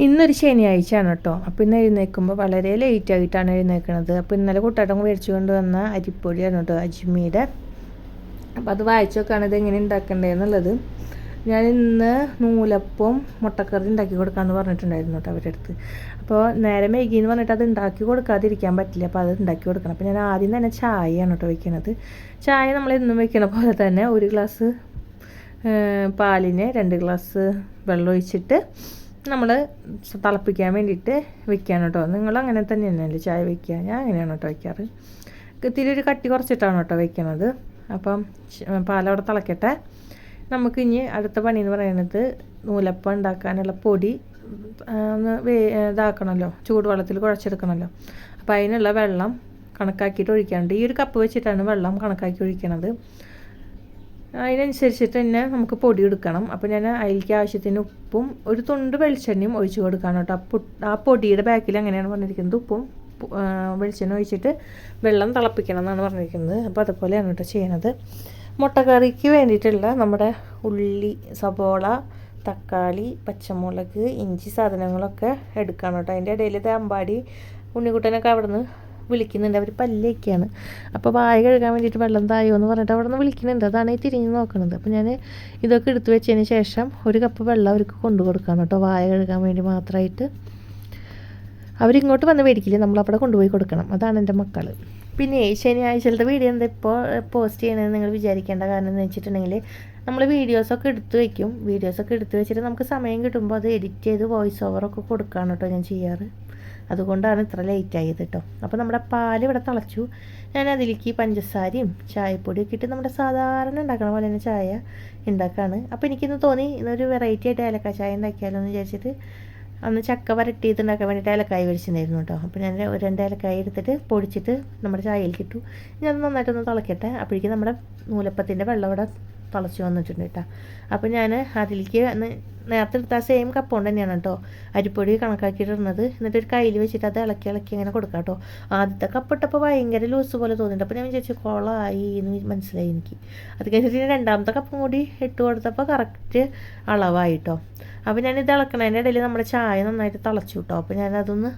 ഇന്നൊരു ശനിയാഴ്ചയാണ് കേട്ടോ. അപ്പോൾ ഇന്ന് എഴുന്നേൽക്കുമ്പോൾ വളരെ ലേറ്റ് ആയിട്ടാണ് എഴുന്നേൽക്കുന്നത് അപ്പോൾ ഇന്നലെ കുട്ടാട്ടം മേടിച്ചു കൊണ്ട് വന്ന അരിപ്പൊടിയാണ് കേട്ടോ അജ്മീടെ. അപ്പോൾ അത് വായിച്ചു നോക്കുകയാണ് ഇത് എങ്ങനെ ഉണ്ടാക്കേണ്ടതെന്നുള്ളത് ഞാൻ ഇന്ന് നൂലപ്പവും മുട്ടക്കറി ഉണ്ടാക്കി കൊടുക്കാമെന്ന് പറഞ്ഞിട്ടുണ്ടായിരുന്നു കേട്ടോ അവരുടെ അടുത്ത്. അപ്പോൾ നേരെ എന്ന് പറഞ്ഞിട്ട് അത് ഉണ്ടാക്കി കൊടുക്കാതിരിക്കാൻ പറ്റില്ല. അപ്പോൾ അത് ഉണ്ടാക്കി കൊടുക്കണം. അപ്പോൾ ഞാൻ ആദ്യം തന്നെ ചായയാണ് കേട്ടോ വെക്കുന്നത് ചായ നമ്മൾ എന്നും വെക്കണ പോലെ തന്നെ ഒരു ഗ്ലാസ് പാലിന് രണ്ട് ഗ്ലാസ് വെള്ളം ഒഴിച്ചിട്ട് നമ്മൾ തിളപ്പിക്കാൻ വേണ്ടിയിട്ട് വെക്കുകയാണ് കേട്ടോ. നിങ്ങൾ അങ്ങനെ തന്നെ തന്നെയല്ലേ ചായ വെക്കുക? ഞാൻ അങ്ങനെയാണ് കേട്ടോ വയ്ക്കാറ് ഇത്തിരി ഒരു കട്ടി കുറച്ചിട്ടാണ് കേട്ടോ വെക്കുന്നത് അപ്പം പാലവിടെ തിളക്കട്ടെ. നമുക്ക് ഇനി അടുത്ത പണി എന്ന് പറയുന്നത് നൂലപ്പം ഉണ്ടാക്കാനുള്ള പൊടി ഒന്ന് വേ ഇതാക്കണമല്ലോ ചൂടുവെള്ളത്തിൽ കുഴച്ചെടുക്കണമല്ലോ. അപ്പോൾ അതിനുള്ള വെള്ളം കണക്കാക്കിയിട്ട് ഒഴിക്കാനുണ്ട്. ഈ ഒരു കപ്പ് വെച്ചിട്ടാണ് വെള്ളം കണക്കാക്കി ഒഴിക്കണത്. അതിനനുസരിച്ചിട്ട് തന്നെ നമുക്ക് പൊടി എടുക്കണം. അപ്പോൾ ഞാൻ അതിലേക്ക് ആവശ്യത്തിന് ഉപ്പും ഒരു തുണ്ട് വെളിച്ചെണ്ണയും ഒഴിച്ചു കൊടുക്കണം കേട്ടോ. ആ പൊടിയുടെ ബാക്കിൽ അങ്ങനെയാണ് പറഞ്ഞിരിക്കുന്നത്. ഉപ്പും വെളിച്ചെണ്ണ ഒഴിച്ചിട്ട് വെള്ളം തിളപ്പിക്കണം എന്നാണ് പറഞ്ഞിരിക്കുന്നത്. അപ്പോൾ അതുപോലെയാണ് കേട്ടോ ചെയ്യണത്. മുട്ടക്കറിക്ക് വേണ്ടിയിട്ടുള്ള നമ്മുടെ ഉള്ളി സബോള തക്കാളി പച്ചമുളക് ഇഞ്ചി സാധനങ്ങളൊക്കെ എടുക്കണം കേട്ടോ. അതിന്റെ ഇടയിൽ ഇത് അമ്പാടി ഉണ്ണിക്കുട്ടനൊക്കെ അവിടെ നിന്ന് വിളിക്കുന്നുണ്ട്. അവർ പല്ലേക്കാണ്. അപ്പോൾ വായ കഴുകാൻ വേണ്ടിയിട്ട് വെള്ളം തായോ എന്ന് പറഞ്ഞിട്ട് അവിടെ നിന്ന് വിളിക്കുന്നുണ്ട്. അതാണ് ഈ തിരിഞ്ഞ് നോക്കുന്നത് അപ്പോൾ ഞാൻ ഇതൊക്കെ എടുത്തു വെച്ചതിന് ശേഷം ഒരു കപ്പ് വെള്ളം അവർക്ക് കൊണ്ടു കൊടുക്കാം കേട്ടോ. വായ കഴുകാൻ വേണ്ടി മാത്രമായിട്ട് അവരിങ്ങോട്ട് വന്ന് മേടിക്കില്ല. നമ്മളവിടെ കൊണ്ടുപോയി കൊടുക്കണം. അതാണ് എന്റെ മക്കൾ പിന്നെ ശനിയാഴ്ചത്തെ വീഡിയോ എന്താ ഇപ്പോൾ പോസ്റ്റ് ചെയ്യണമെന്ന് നിങ്ങൾ വിചാരിക്കേണ്ട കാരണം എന്ന് വെച്ചിട്ടുണ്ടെങ്കിൽ നമ്മൾ വീഡിയോസൊക്കെ എടുത്തു വയ്ക്കും വീഡിയോസൊക്കെ എടുത്തു വെച്ചിട്ട് നമുക്ക് സമയം കിട്ടുമ്പോൾ അത് എഡിറ്റ് ചെയ്ത് വോയിസ് ഓവറൊക്കെ കൊടുക്കുകയാണ് കേട്ടോ ഞാൻ ചെയ്യാറ്. അതുകൊണ്ടാണ് ഇത്ര ലേറ്റ് ആയത് കേട്ടോ അപ്പോൾ നമ്മുടെ പാൽ ഇവിടെ തിളച്ചു. ഞാൻ അതിലേക്ക് പഞ്ചസാരയും ചായപ്പൊടിയൊക്കെ ഇട്ട് നമ്മുടെ സാധാരണ ഉണ്ടാക്കണ പോലെ തന്നെ ചായ ഉണ്ടാക്കുകയാണ് അപ്പോൾ എനിക്കിന്ന് തോന്നി ഇന്നൊരു വെറൈറ്റി ആയിട്ട് ഏലക്ക ചായ ഉണ്ടാക്കിയാലോ എന്ന് വിചാരിച്ചിട്ട് അന്ന് ചക്ക വരട്ടിയത് ഉണ്ടാക്കാൻ വേണ്ടിയിട്ട് ഏലക്കായ മേടിച്ചിട്ടുണ്ടായിരുന്നു കേട്ടോ അപ്പോൾ ഞാൻ രണ്ട് ഏലക്കായ എടുത്തിട്ട് പൊടിച്ചിട്ട് നമ്മുടെ ചായയിൽ കിട്ടു ഞാൻ നന്നായിട്ടൊന്ന് തിളക്കട്ടെ. അപ്പോഴേക്കും നമ്മുടെ നൂലപ്പത്തിന്റെ വെള്ളം ഇവിടെ തിളച്ച് വന്നിട്ടുണ്ട് കേട്ടോ. അപ്പോൾ ഞാൻ അതിലേക്ക് നേരത്തെ എടുത്ത സെയിം കപ്പ് കൊണ്ട് തന്നെയാണ് കേട്ടോ അരിപ്പൊടി കണക്കാക്കിയിട്ടിരുന്നത് എന്നിട്ട് ഒരു കയ്യിൽ വെച്ചിട്ട് അത് ഇളക്കി ഇളക്കി ഇങ്ങനെ കൊടുക്കാം കേട്ടോ. ആദ്യത്തെ കപ്പ് ഇട്ടപ്പോൾ ഭയങ്കര ലൂസ് പോലെ തോന്നിയിട്ട് അപ്പോൾ ഞാൻ വിചാരിച്ചു കുളമായി എന്ന് മനസ്സിലായി എനിക്ക്. അത് കഴിഞ്ഞിട്ട് രണ്ടാമത്തെ കപ്പും കൂടി ഇട്ട് കൊടുത്തപ്പോൾ കറക്റ്റ് അളവായിട്ടോ അപ്പോൾ ഞാൻ ഇത് ഇളക്കണതിന്റെ ഇടയിൽ നമ്മുടെ ചായ നന്നായിട്ട് തിളച്ചു കേട്ടോ. അപ്പോൾ ഞാനതൊന്ന്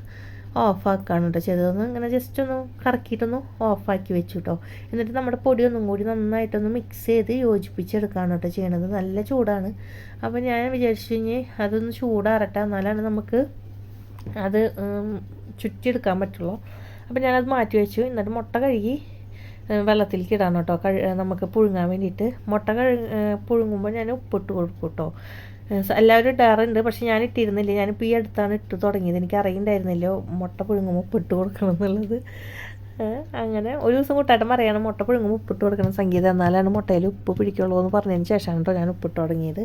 ഓഫാക്കാണ് കേട്ടോ ചെയ്തതൊന്ന് ഇങ്ങനെ ജസ്റ്റ് ഒന്ന് കറക്കിയിട്ടൊന്ന് ഓഫാക്കി വെച്ചു കേട്ടോ എന്നിട്ട് നമ്മുടെ പൊടി ഒന്നും കൂടി നന്നായിട്ടൊന്ന് മിക്സ് ചെയ്ത് യോജിപ്പിച്ചെടുക്കുകയാണ് കേട്ടോ ചെയ്യണത്. നല്ല ചൂടാണ്. അപ്പോൾ ഞാൻ വിചാരിച്ചു കഴിഞ്ഞ് അതൊന്ന് ചൂടാറട്ടെ. എന്നാലാണ് നമുക്ക് അത് ചുറ്റിയെടുക്കാൻ പറ്റുള്ളൂ. അപ്പോൾ ഞാനത് മാറ്റി വെച്ചു. എന്നിട്ട് മുട്ട കഴുകി വെള്ളത്തിലേക്ക് ഇടാൻ കേട്ടോ നമുക്ക് പുഴുങ്ങാൻ വേണ്ടിയിട്ട്. മുട്ട പുഴുങ്ങുമ്പോൾ ഞാൻ ഉപ്പിട്ട് കൊടുക്കും കേട്ടോ എല്ലാവരും ഇടാറുണ്ട് പക്ഷെ ഞാൻ ഇട്ടിരുന്നില്ല ഞാനിപ്പോൾ ഈ അടുത്താണ് ഇട്ട് തുടങ്ങിയത്. എനിക്ക് അറിയണ്ടായിരുന്നില്ല മുട്ട പുഴുങ്ങുമ്പോൾ ഉപ്പിട്ട് കൊടുക്കണം എന്നുള്ളത്. അങ്ങനെ ഒരു ദിവസം കൂട്ടാട്ടം പറയണം മുട്ട പുഴുങ്ങുമ്പോൾ ഉപ്പിട്ട് കൊടുക്കണം സംഗീതം. എന്നാലാണ് മുട്ടയിൽ ഉപ്പ് പിടിക്കുള്ളൂ എന്ന് പറഞ്ഞതിന് ശേഷമാണ് കേട്ടോ ഞാൻ ഉപ്പിട്ട് തുടങ്ങിയത്.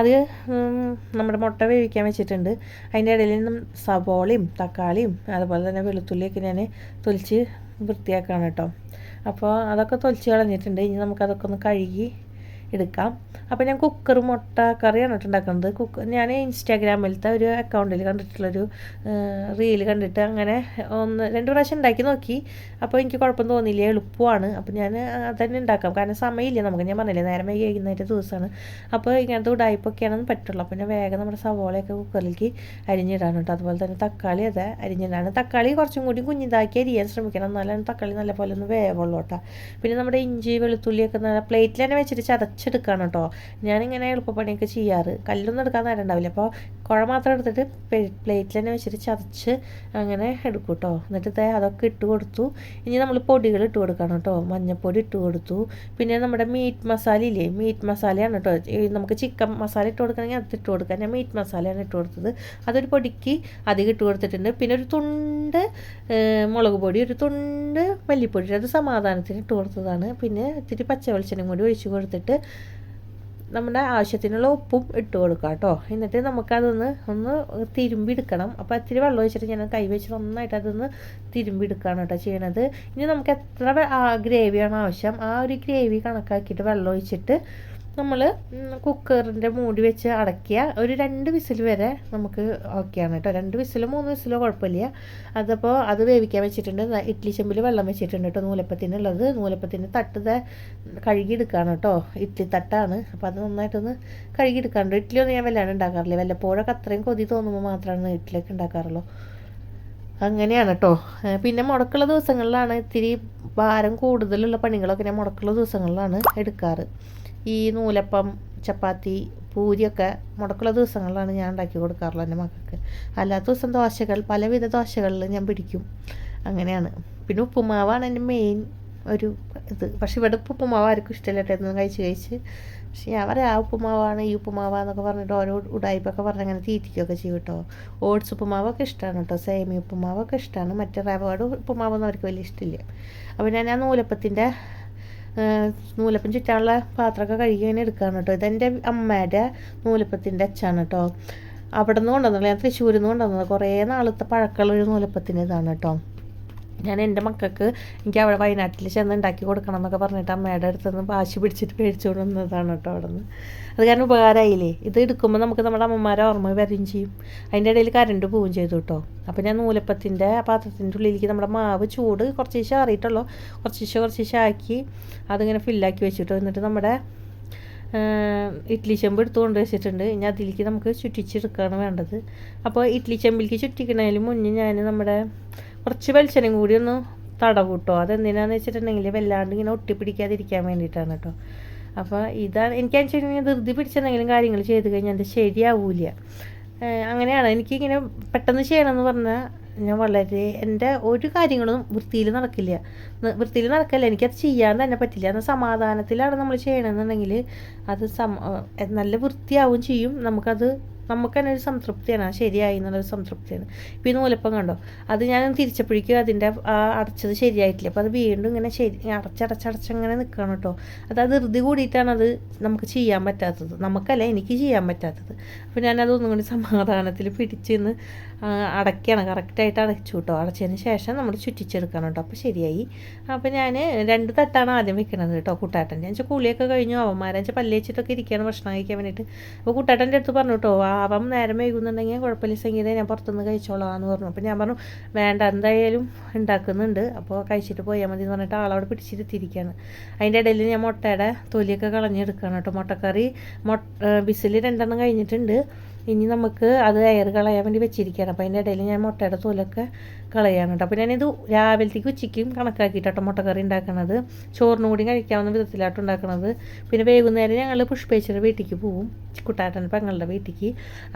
അത് നമ്മുടെ മുട്ട വേവിക്കാൻ വെച്ചിട്ടുണ്ട്. അതിന്റെ ഇടയിൽ നിന്നും സവോളയും തക്കാളിയും അതുപോലെ തന്നെ വെളുത്തുള്ളിയൊക്കെ ഞാൻ തൊലിച്ച് വൃത്തിയാക്കുകയാണ് കേട്ടോ. അപ്പോൾ അതൊക്കെ തൊലിച്ച് കളഞ്ഞിട്ടുണ്ട്. ഇനി നമുക്കതൊക്കെ ഒന്ന് കഴുകി എടുക്കാം. അപ്പോൾ ഞാൻ കുക്കർ മുട്ട കറിയാണ് ഉണ്ടാക്കുന്നത്. കുക്കർ ഞാൻ ഇൻസ്റ്റാഗ്രാമിലത്തെ ഒരു അക്കൗണ്ടിൽ കണ്ടിട്ടുള്ളൊരു റീൽ കണ്ടിട്ട് അങ്ങനെ ഒന്ന് രണ്ട് പ്രാവശ്യം ഉണ്ടാക്കി നോക്കി. അപ്പോൾ എനിക്ക് കുഴപ്പം തോന്നിയില്ല എളുപ്പമാണ്. അപ്പോൾ ഞാൻ അതന്നെ ഉണ്ടാക്കാം. കാരണം സമയമില്ല നമുക്ക്. ഞാൻ പറഞ്ഞില്ലേ നേരം വൈകി വൈകുന്നേരത്തെ ദിവസമാണ് അപ്പോൾ ഇങ്ങനത്തെ ഉടായ്പൊക്കെയാണെന്ന് പറ്റുള്ളൂ. അപ്പോൾ ഞാൻ വേഗം നമ്മുടെ സവോളയൊക്കെ കുക്കറിലേക്ക് അരിഞ്ഞിടാണ് കേട്ടോ. അതുപോലെ തന്നെ തക്കാളി അതെ അരിഞ്ഞിടാണ്. തക്കാളി കുറച്ചും കൂടി കുഞ്ഞിതാക്കി അരിയാൻ ശ്രമിക്കണം. എന്നാലും തക്കാളി നല്ലപോലെ ഒന്ന് വേവുള്ളൂ കേട്ടോ. പിന്നെ നമ്മുടെ ഇഞ്ചി വെളുത്തുള്ളിയൊക്കെ നല്ല പ്ലേറ്റിൽ തന്നെ വെച്ചിട്ട് ചതച്ച് അരച്ചെടുക്കുകയാണ് കേട്ടോ ഞാനിങ്ങനെ എളുപ്പപ്പണിയൊക്കെ ചെയ്യാറ്. കല്ലൊന്നും എടുക്കാൻ നേരം ഉണ്ടാവില്ല അപ്പോൾ കുഴ മാത്രം എടുത്തിട്ട് പ്ലേറ്റിൽ തന്നെ വെച്ചിട്ട് ചതച്ച് അങ്ങനെ എടുക്കും കേട്ടോ എന്നിട്ട് ഇതേ അതൊക്കെ ഇട്ട് കൊടുത്തു. ഇനി നമ്മൾ പൊടികൾ ഇട്ട് കൊടുക്കണം കേട്ടോ മഞ്ഞൾപ്പൊടി ഇട്ട് കൊടുത്തു. പിന്നെ നമ്മുടെ മീറ്റ് മസാല ഇല്ലേ? മീറ്റ് മസാലയാണ് കേട്ടോ നമുക്ക് ചിക്കൻ മസാല ഇട്ട് കൊടുക്കണമെങ്കിൽ അത് ഇട്ട് കൊടുക്കാം. ഞാൻ മീറ്റ് മസാലയാണ് ഇട്ട് കൊടുത്തത്. അതൊരു പൊടിക്ക് അധികം ഇട്ട് കൊടുത്തിട്ടുണ്ട്. പിന്നെ ഒരു തുണ്ട് മുളക് പൊടി ഒരു തുണ്ട് മല്ലിപ്പൊടി അത് സമാധാനത്തിന് ഇട്ട് കൊടുത്തതാണ്. പിന്നെ ഇത്തിരി പച്ച വെളിച്ചെണ്ണയും കൂടി ഒഴിച്ച് കൊടുത്തിട്ട് നമ്മുടെ ആവശ്യത്തിനുള്ള ഉപ്പും ഇട്ട് കൊടുക്കുക കേട്ടോ. എന്നിട്ട് നമുക്കതൊന്ന് ഒന്ന് തിരുമ്പി എടുക്കണം അപ്പോൾ ഇത്തിരി വെള്ളം ഒഴിച്ചിട്ട് ഞാൻ കൈ വെച്ച് നന്നായിട്ട് അതൊന്ന് തിരുമ്പി എടുക്കുകയാണ് കേട്ടോ ചെയ്യണത്. ഇനി നമുക്ക് എത്ര ഗ്രേവിയാണ് ആവശ്യം. ആ ഒരു ഗ്രേവി കണക്കാക്കിയിട്ട് വെള്ളം ഒഴിച്ചിട്ട് നമ്മൾ കുക്കറിന്റെ മൂടി വെച്ച് അടയ്ക്കുക ഒരു രണ്ട് വിസിൽ വരെ നമുക്ക് ഓക്കെയാണ് കേട്ടോ. രണ്ട് വിസിലോ മൂന്ന് വിസിലോ കുഴപ്പമില്ല. അതപ്പോൾ അത് വേവിക്കാൻ വെച്ചിട്ടുണ്ട്. ഇഡ്ലി ഇഡ്ഡലി ചെമ്പിൽ വെള്ളം വെച്ചിട്ടുണ്ട് കേട്ടോ നൂലപ്പത്തിനുള്ളത്. നൂലപ്പത്തിന്റെ തട്ട് കഴുകി കഴുകിയെടുക്കുകയാണ് കേട്ടോ. ഇഡ്ഡലി തട്ടാണ്. അപ്പോൾ അത് നന്നായിട്ടൊന്ന് കഴുകിയെടുക്കാറുണ്ട് ഇഡ്ഡലിയൊന്നും ഞാൻ വല്ലാണ്ട് ഉണ്ടാക്കാറില്ല. വല്ലപ്പോഴൊക്കെ അത്രയും കൊതി തോന്നുമ്പോൾ മാത്രമാണ് ഇഡ്ഡലിയൊക്കെ ഉണ്ടാക്കാറുള്ളൂ. അങ്ങനെയാണ് കേട്ടോ. പിന്നെ മുടക്കുള്ള ദിവസങ്ങളിലാണ് ഇത്തിരി ഭാരം കൂടുതലുള്ള പണികളൊക്കെ ഞാൻ മുടക്കുള്ള ദിവസങ്ങളിലാണ് എടുക്കാറ്. ഈ നൂലപ്പം ചപ്പാത്തി പൂരിയൊക്കെ മുടക്കുള്ള ദിവസങ്ങളിലാണ് ഞാൻ ഉണ്ടാക്കി കൊടുക്കാറുള്ളത് എന്റെ മക്കൾക്ക്. അല്ലാത്ത ദിവസം ദോശകൾ പലവിധ ദോശകളിൽ ഞാൻ പിടിക്കും. അങ്ങനെയാണ്. പിന്നെ ഉപ്പുമാവാണ് എന്റെ മെയിൻ ഒരു ഇത്. പക്ഷെ ഇവിടെ ഉപ്പുമാവ് ആർക്കും ഇഷ്ടമല്ല കേട്ടോ. കഴിച്ച് കഴിച്ച്. പക്ഷേ ഞാൻ പറയാം ആ ഉപ്പുമാവാണ് ഈ ഉപ്പുമാവാന്നൊക്കെ പറഞ്ഞിട്ട് ഓരോ ഉടായ്പൊക്കെ പറഞ്ഞ് അങ്ങനെ തീറ്റിക്കുകയൊക്കെ ചെയ്യും കേട്ടോ. ഓട്സ് ഉപ്പുമാവൊക്കെ ഇഷ്ടമാണ് കേട്ടോ. സേമി ഉപ്പുമാവൊക്കെ ഇഷ്ടമാണ്. മറ്റേ റവാട് ഉപ്പുമാവൊന്നും അവർക്ക് വലിയ ഇഷ്ടമില്ല. അപ്പോൾ ഞാൻ ആ നൂലപ്പത്തിന്റെ നൂലപ്പം ചുറ്റാനുള്ള പാത്രമൊക്കെ കഴുകി ഇങ്ങനെ എടുക്കുകയാണ് കേട്ടോ. ഇതെന്റെ അമ്മയുടെ നൂലപ്പത്തിന്റെ അച്ചാണ് കേട്ടോ. അവിടെ നിന്ന് കൊണ്ടുവന്നത് ഞാൻ തൃശ്ശൂരിൽ നിന്ന് കൊണ്ടുവന്നത്. കുറേ നാളത്തെ പഴക്കമുള്ള ഒരു നൂലപ്പത്തിന്റെ ഇതാണ് കേട്ടോ. ഞാൻ എന്റെ മക്കൾക്ക് എനിക്ക് അവിടെ വയനാട്ടിൽ ചെന്ന് ഉണ്ടാക്കി കൊടുക്കണം എന്നൊക്കെ പറഞ്ഞിട്ട് അമ്മയുടെ അടുത്ത് നിന്ന് വാശി പിടിച്ചിട്ട് മേടിച്ചുകൊണ്ട് വന്നതാണ് കേട്ടോ അവിടെ നിന്ന് അത് കാരണം ഉപകാരമായില്ലേ? ഇത് എടുക്കുമ്പോൾ നമുക്ക് നമ്മുടെ അമ്മമാരെ ഓർമ്മ വരികയും ചെയ്യും. അതിന്റെ ഇടയിൽ കരണ്ട് പോവുകയും ചെയ്തു കേട്ടോ. അപ്പോൾ ഞാൻ നൂലപ്പത്തിന്റെ പാത്രത്തിന്റെ ഉള്ളിലേക്ക് നമ്മുടെ മാവ് ചൂട് കുറച്ച് ശേഷം അറിയിട്ടുള്ളൂ കുറച്ച് കുറച്ച് ആക്കി അതിങ്ങനെ ഫില്ലാക്കി വെച്ചിട്ടോ. എന്നിട്ട് നമ്മുടെ ഇഡ്ലി ചെമ്പ് എടുത്തുകൊണ്ട് വെച്ചിട്ടുണ്ട്. ഇനി അതിലേക്ക് നമുക്ക് ചുറ്റിച്ചെടുക്കുകയാണ് വേണ്ടത്. അപ്പോൾ ഇഡ്ലി ചെമ്പിലേക്ക് ചുറ്റിക്കണതിന് മുന്നേ ഞാൻ നമ്മുടെ കുറച്ച് വെളിച്ചെണ്ണയും കൂടി ഒന്ന് തടവൂട്ടോ അതെന്തിനാന്ന് വെച്ചിട്ടുണ്ടെങ്കിൽ വല്ലാണ്ട് ഇങ്ങനെ ഒട്ടിപ്പിടിക്കാതിരിക്കാൻ വേണ്ടിയിട്ടാണ് കേട്ടോ അപ്പോൾ ഇതാണ് എനിക്ക് വെച്ചിട്ടുണ്ടെങ്കിൽ ധൃതി പിടിച്ചെന്തെങ്കിലും കാര്യങ്ങൾ ചെയ്ത് കഴിഞ്ഞാൽ അത് ശരിയാവൂല. അങ്ങനെയാണ്. എനിക്കിങ്ങനെ പെട്ടെന്ന് ചെയ്യണമെന്ന് പറഞ്ഞാൽ ഞാൻ വളരെ എന്റെ ഒരു കാര്യങ്ങളും വൃത്തിയിൽ നടക്കില്ല. വൃത്തിയിൽ നടക്കില്ല. എനിക്കത് ചെയ്യാൻ തന്നെ പറ്റില്ല. എന്നാൽ സമാധാനത്തിലാണ് നമ്മൾ ചെയ്യണമെന്നുണ്ടെങ്കിൽ അത് സമ നല്ല വൃത്തിയാവും ചെയ്യും. നമുക്കത് നമുക്ക് തന്നെ ഒരു സംതൃപ്തിയാണ്. ശരിയായി എന്നുള്ളൊരു സംതൃപ്തിയാണ്. ഇപ്പോൾ ഈ നൂലപ്പം കണ്ടോ? അത് ഞാൻ തിരിച്ചപ്പോഴേക്കും അതിന്റെ അടച്ചത് ശരിയായിട്ടില്ല. അപ്പോൾ അത് വീണ്ടും ഇങ്ങനെ ശരി അടച്ചടച്ചടച്ചങ്ങനെ നിൽക്കണം കേട്ടോ. അത് അത് ധൃതി കൂടിയിട്ടാണ് അത് നമുക്ക് ചെയ്യാൻ പറ്റാത്തത്. നമുക്കല്ല എനിക്ക് ചെയ്യാൻ പറ്റാത്തത്. അപ്പോൾ ഞാനതൊന്നും കൂടി സമാധാനത്തിൽ പിടിച്ച് അടയ്ക്കണം കറക്റ്റായിട്ട് അടച്ചു കേട്ടോ. അടച്ചതിന് ശേഷം നമ്മൾ ചുറ്റിച്ചെടുക്കണം കേട്ടോ. അപ്പോൾ ശരിയായി. അപ്പോൾ ഞാൻ രണ്ട് തട്ടാണ് ആദ്യം വെക്കണത് കേട്ടോ കൂട്ടാട്ടന്റെ. ഞാൻ വെച്ചാൽ കുളിയൊക്കെ കഴിഞ്ഞു. അവന്മാരെ വെച്ചാൽ പല്ലേച്ചിട്ടൊക്കെ ഇരിക്കുകയാണ് ഭക്ഷണം കഴിക്കാൻ വേണ്ടിയിട്ട്. അപ്പോൾ കൂട്ടാട്ടന്റെ അടുത്ത് പറഞ്ഞു കേട്ടോ അവൻ നേരം വൈകുന്നുണ്ടെങ്കിൽ കുഴപ്പമില്ല സംഗീതം ഞാൻ പുറത്തുനിന്ന് കഴിച്ചോളാം എന്ന് പറഞ്ഞു. അപ്പോൾ ഞാൻ പറഞ്ഞു വേണ്ട എന്തായാലും ഉണ്ടാക്കുന്നുണ്ട്. അപ്പോൾ കഴിച്ചിട്ട് പോയാൽ മതി എന്ന് പറഞ്ഞിട്ട് ആളവിടെ പിടിച്ചിരുത്തിയിരിക്കുകയാണ്. അതിന്റെ ഇടയിൽ ഞാൻ മുട്ടയുടെ തൊലിയൊക്കെ കളഞ്ഞെടുക്കുകയാണ് കേട്ടോ. മുട്ടക്കറി മൊ ബിസിൽ രണ്ടെണ്ണം കഴിഞ്ഞിട്ടുണ്ട്. ഇനി നമുക്ക് അത് എയർ കളയാൻ വേണ്ടി വെച്ചിരിക്കുകയാണ്. അപ്പോൾ അതിന്റെ ഇടയിൽ ഞാൻ മുട്ടയുടെ തോലൊക്കെ കളയാണ് കേട്ടോ. അപ്പോൾ ഞാനിത് രാവിലത്തേക്ക് ഉച്ചയ്ക്കും കണക്കാക്കിയിട്ടോ മുട്ടക്കറി ഉണ്ടാക്കണത്. ചോറിനും കൂടി കഴിക്കാവുന്ന വിധത്തിലാട്ടോ ഉണ്ടാക്കണത്. പിന്നെ വൈകുന്നേരം ഞങ്ങൾ പുഷ്പേശ്വര വീട്ടിലേക്ക് പോവും. കുട്ടാട്ടൻ പെങ്ങളുടെ വീട്ടിലേക്ക്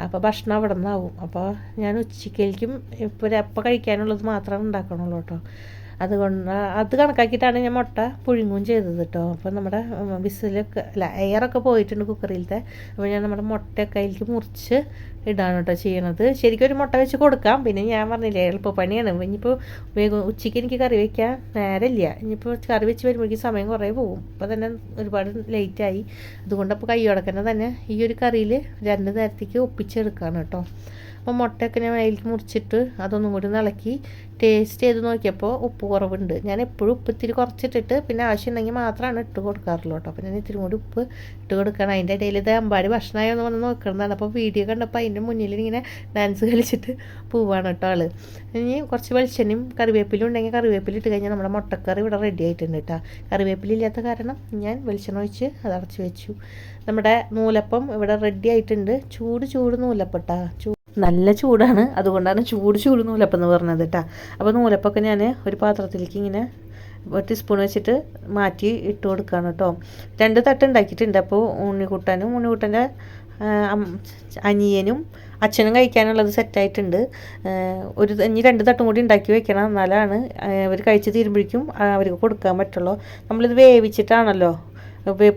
അപ്പോൾ ഭക്ഷണം അവിടെ നിന്നാവും അപ്പോൾ ഞാൻ ഉച്ചയ്ക്കേക്കും ഇപ്പോൾ എപ്പോൾ കഴിക്കാനുള്ളത് മാത്രമേ ഉണ്ടാക്കണുള്ളൂ കേട്ടോ. അതുകൊണ്ട് അത് കണക്കാക്കിയിട്ടാണ് ഞാൻ മുട്ട പുഴുങ്ങുകയും ചെയ്തത് കേട്ടോ. അപ്പോൾ നമ്മുടെ വിസിലൊക്കെ അല്ല എയറൊക്കെ പോയിട്ടുണ്ട് കുക്കറിലത്തെ. അപ്പോൾ ഞാൻ നമ്മുടെ മുട്ടയൊക്കെ അതിലേക്ക് മുറിച്ച് ഇടാണ് കേട്ടോ ചെയ്യണത്. ശരിക്കും ഒരു മുട്ട വെച്ച് കൊടുക്കാം. പിന്നെ ഞാൻ പറഞ്ഞില്ലേ എളുപ്പപ്പണിയാണ്. ഇനിയിപ്പോൾ വേഗം ഉച്ചയ്ക്ക് എനിക്ക് കറി വയ്ക്കാൻ നേരമില്ല. ഇനിയിപ്പോൾ കറി വെച്ച് വരുമ്പോഴേക്കും സമയം കുറേ പോകും. അപ്പോൾ തന്നെ ഒരുപാട് ലേറ്റായി. അതുകൊണ്ട് അപ്പോൾ കൈ തന്നെ ഈ ഒരു കറിയിൽ രണ്ട് നേരത്തേക്ക് ഒപ്പിച്ചെടുക്കുകയാണ് കേട്ടോ. അപ്പോൾ മുട്ടയൊക്കെ ഞാൻ അതിലേക്ക് മുറിച്ചിട്ട് അതൊന്നും കൂടി ഇളക്കി ടേസ്റ്റ് ചെയ്ത് നോക്കിയപ്പോൾ ഉപ്പ് കുറവുണ്ട്. ഞാൻ എപ്പോഴും ഉപ്പ് ഇത്തിരി കുറച്ചിട്ടിട്ട് പിന്നെ ആവശ്യമുണ്ടെങ്കിൽ മാത്രമാണ് ഇട്ട് കൊടുക്കാറുള്ളൂ കേട്ടോ. അപ്പോൾ ഞാൻ ഇത്തിരി കൂടി ഉപ്പ് ഇട്ട് കൊടുക്കണം. അതിന്റെ ഇടയിൽ ഇത് അമ്പാടി ഭക്ഷണമായി ഒന്ന് വന്ന് നോക്കുന്നതാണ് അപ്പോൾ വീഡിയോ കണ്ടപ്പോൾ അതിന്റെ മുന്നിൽ ഇങ്ങനെ ഡാൻസ് കളിച്ചിട്ട് പോവാണ് കേട്ടോ ആൾ ഇനി കുറച്ച് വെളിച്ചെണ്ണയും കറിവേപ്പിലും ഉണ്ടെങ്കിൽ കറിവേപ്പില ഇട്ട് കഴിഞ്ഞാൽ നമ്മുടെ മുട്ടക്കറി ഇവിടെ റെഡി ആയിട്ടുണ്ട് കേട്ടോ. കറിവേപ്പില ഇല്ലാത്ത കാരണം ഞാൻ വെളിച്ചെണ്ണ ഒഴിച്ച് അത് അടച്ചു വെച്ചു. നമ്മുടെ നൂലപ്പം ഇവിടെ റെഡി ആയിട്ടുണ്ട്. ചൂട് ചൂട് നൂലപ്പട്ടാ ചൂ നല്ല ചൂടാണ്. അതുകൊണ്ടാണ് ചൂട് ചൂട് നൂലപ്പം എന്ന് പറഞ്ഞത് കേട്ടോ അപ്പോൾ നൂലപ്പൊക്കെ ഞാൻ ഒരു പാത്രത്തിലേക്ക് ഇങ്ങനെ ഒരു ടീസ്പൂൺ വെച്ചിട്ട് മാറ്റി ഇട്ട് കൊടുക്കുകയാണ് കേട്ടോ രണ്ട് തട്ട് ഉണ്ടാക്കിയിട്ടുണ്ട് അപ്പോൾ ഉണ്ണിക്കുട്ടനും ഉണ്ണിക്കുട്ടന്റെ അനിയനും അച്ഛനും കഴിക്കാനുള്ളത് സെറ്റായിട്ടുണ്ട് ഒരു ഇനി രണ്ട് തട്ടും കൂടി ഉണ്ടാക്കി വെക്കണം. എന്നാലാണ് അവർ കഴിച്ച് തീരുമ്പോഴേക്കും അവർക്ക് കൊടുക്കാൻ പറ്റുള്ളൂ. നമ്മളിത് വേവിച്ചിട്ടാണല്ലോ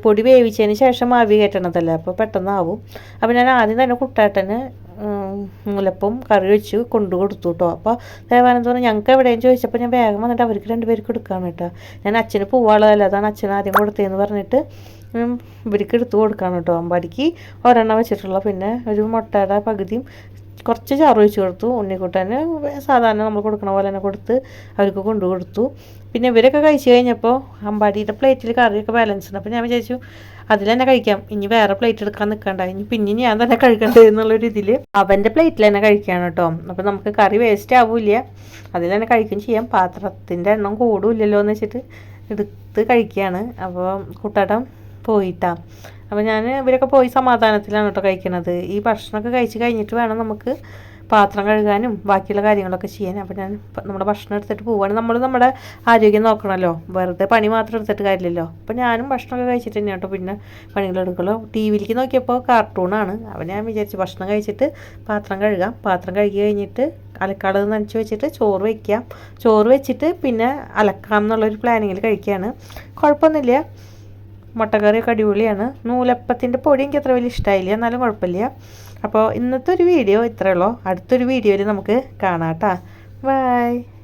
പൊടി വേവിച്ചതിന് ശേഷം ആവി കയറ്റണതല്ലേ? അപ്പോൾ പെട്ടെന്നാവും. അപ്പോൾ ഞാൻ ആദ്യം തന്നെ കുട്ടാട്ടന് മുലപ്പം കറി വെച്ച് കൊണ്ടു കൊടുത്തു കേട്ടോ. അപ്പോൾ ദേവാനന്ദ പറഞ്ഞു ഞങ്ങൾക്ക് എവിടെയും? ചോദിച്ചപ്പോൾ ഞാൻ വേഗം വന്നിട്ട് അവർക്ക് രണ്ടുപേർക്ക് എടുക്കാണ് കേട്ടോ. ഞാൻ അച്ഛന് പൂവാളതല്ല അതാണ് അച്ഛൻ ആദ്യം കൊടുത്തതെന്ന് പറഞ്ഞിട്ട് ഇവർക്ക് എടുത്തു കൊടുക്കാണ് കേട്ടോ. അമ്പാടിക്ക് ഒരെണ്ണം വെച്ചിട്ടുള്ള പിന്നെ ഒരു മുട്ടയുടെ പകുതിയും കുറച്ച് ചാറ് ഒഴിച്ച് കൊടുത്തു. ഉണ്ണിക്കുട്ടന് സാധാരണ നമ്മൾ കൊടുക്കണ പോലെ തന്നെ കൊടുത്ത് അവർക്ക് കൊണ്ടു കൊടുത്തു. പിന്നെ ഇവരൊക്കെ കഴിച്ചു കഴിഞ്ഞപ്പോൾ അമ്പാടിയുടെ പ്ലേറ്റിൽ കറിയൊക്കെ ബാലൻസ് ഉണ്ട്. അപ്പോൾ ഞാൻ വിചാരിച്ചു അതിൽ തന്നെ കഴിക്കാം. ഇനി വേറെ പ്ലേറ്റ് എടുക്കാൻ നിൽക്കണ്ട ഇനി പിന്നെ ഞാൻ തന്നെ കഴിക്കണ്ടേ എന്നുള്ളൊരു ഇതിൽ അവന്റെ പ്ലേറ്റിൽ തന്നെ കഴിക്കുകയാണ് കേട്ടോ. അപ്പോൾ നമുക്ക് കറി വേസ്റ്റ് ആവില്ല. അതിൽ തന്നെ കഴിക്കുകയും ചെയ്യാം. പാത്രത്തിന്റെ എണ്ണം കൂടുമില്ലല്ലോ എന്ന് വെച്ചിട്ട് എടുത്ത് കഴിക്കുകയാണ്. അപ്പോൾ കൂട്ടാട്ടം പോയിട്ടാ. അപ്പോൾ ഞാൻ ഇവരൊക്കെ പോയി സമാധാനത്തിലാണ് കേട്ടോ കഴിക്കുന്നത് ഈ ഭക്ഷണമൊക്കെ കഴിച്ച് കഴിഞ്ഞിട്ട് വേണം നമുക്ക് പാത്രം കഴുകാനും ബാക്കിയുള്ള കാര്യങ്ങളൊക്കെ ചെയ്യാൻ. അപ്പോൾ ഞാൻ നമ്മുടെ ഭക്ഷണം എടുത്തിട്ട് പോവുകയാണ് നമ്മൾ നമ്മുടെ ആരോഗ്യം നോക്കണമല്ലോ വെറുതെ പണി മാത്രം എടുത്തിട്ട് കാര്യമില്ലല്ലോ. അപ്പോൾ ഞാനും ഭക്ഷണമൊക്കെ കഴിച്ചിട്ട് തന്നെയാണ് കേട്ടോ. പിന്നെ പണികളെടുക്കലോ. ടി വിയിലേക്ക് നോക്കിയപ്പോൾ കാർട്ടൂണാണ് അപ്പോൾ ഞാൻ വിചാരിച്ചു ഭക്ഷണം കഴിച്ചിട്ട് പാത്രം കഴുകാം. പാത്രം കഴുകി കഴിഞ്ഞിട്ട് അലക്കാളത് നനച്ച് വെച്ചിട്ട് ചോറ് വയ്ക്കാം ചോറ് വെച്ചിട്ട് പിന്നെ അലക്കാം എന്നുള്ളൊരു പ്ലാനിങ്ങിൽ കഴിക്കുകയാണ് കുഴപ്പമൊന്നുമില്ല. മുട്ടക്കറിയൊക്കെ അടിപൊളിയാണ്. നൂലപ്പത്തിന്റെ പൊടി എനിക്ക് അത്ര വലിയ ഇഷ്ടമായില്ല എന്നാലും കുഴപ്പമില്ല. അപ്പോൾ ഇന്നത്തെ ഒരു വീഡിയോ ഇത്രയേ ഉള്ളൂ. അടുത്തൊരു വീഡിയോയിൽ നമുക്ക് കാണാം കേട്ടോ. ബൈ